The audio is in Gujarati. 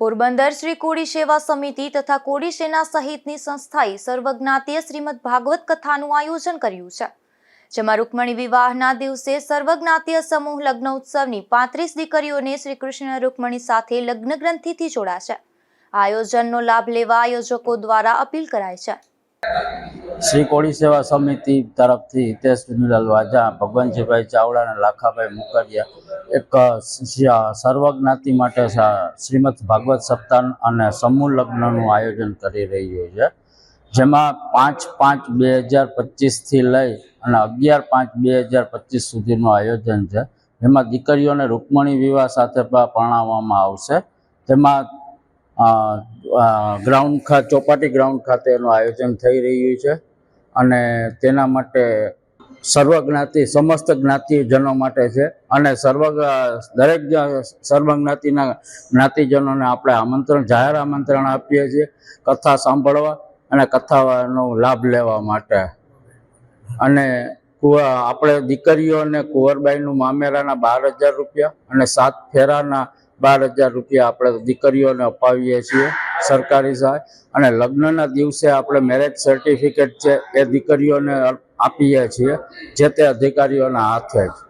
પોરબંદર શ્રી કોળી સેવા સમિતિ તથા કોળી સેના સહિતની સંસ્થાએ સર્વજ્ઞાતીય શ્રીમદ ભાગવત કથાનું આયોજન કર્યું છે, જેમાં રૂકમણી વિવાહના દિવસે સર્વજ્ઞાતીય સમૂહ લગ્ન ઉત્સવની પાંત્રીસ દીકરીઓને શ્રી કૃષ્ણ રૂકમણી સાથે લગ્ન ગ્રંથિથી જોડાશે આયોજનનો લાભ લેવા આયોજકો દ્વારા અપીલ કરાય છે. શ્રી કોળી સેવા સમિતિ તરફથી હિતેશ ચુનીલાલ વાજા, ભગવાનજીભાઈ ચાવડા અને લાખાભાઈ મુકરિયા એક સર્વજ્ઞાતિ માટે શ્રીમદ ભાગવત સપ્તાહ અને સમૂહ લગ્નનું આયોજન કરી રહ્યું છે. જેમાં પાંચ પાંચ બે હજાર પચીસથી લઈ અને અગિયાર પાંચ બે હજાર પચીસ સુધીનું આયોજન છે. જેમાં દીકરીઓને રૂકમણી વિવાહ સાથે પણ પરણાવવામાં આવશે. તેમાં ગ્રાઉન્ડ ખા, ચોપાટી ગ્રાઉન્ડ ખાતે એનું આયોજન થઈ રહ્યું છે અને તેના માટે સર્વજ્ઞાતિ, સમસ્ત જ્ઞાતિજનો માટે છે અને સર્વ દરેક સર્વજ્ઞાતિના જ્ઞાતિજનોને આપણે આમંત્રણ, જાહેર આમંત્રણ આપીએ છીએ કથા સાંભળવા અને કથાનો લાભ લેવા માટે. અને આપણે દીકરીઓને કુંવરબાઈનું મામેરાના બાર હજાર રૂપિયા અને સાત ફેરાના બાર હજાર રૂપિયા આપણે દીકરીઓને અપાવીએ છીએ સરકારી સહાય. અને લગ્નના દિવસે આપણે મેરેજ સર્ટિફિકેટ છે એ દીકરીઓને આપીએ છીએ, જે તે અધિકારીઓના હાથે જ.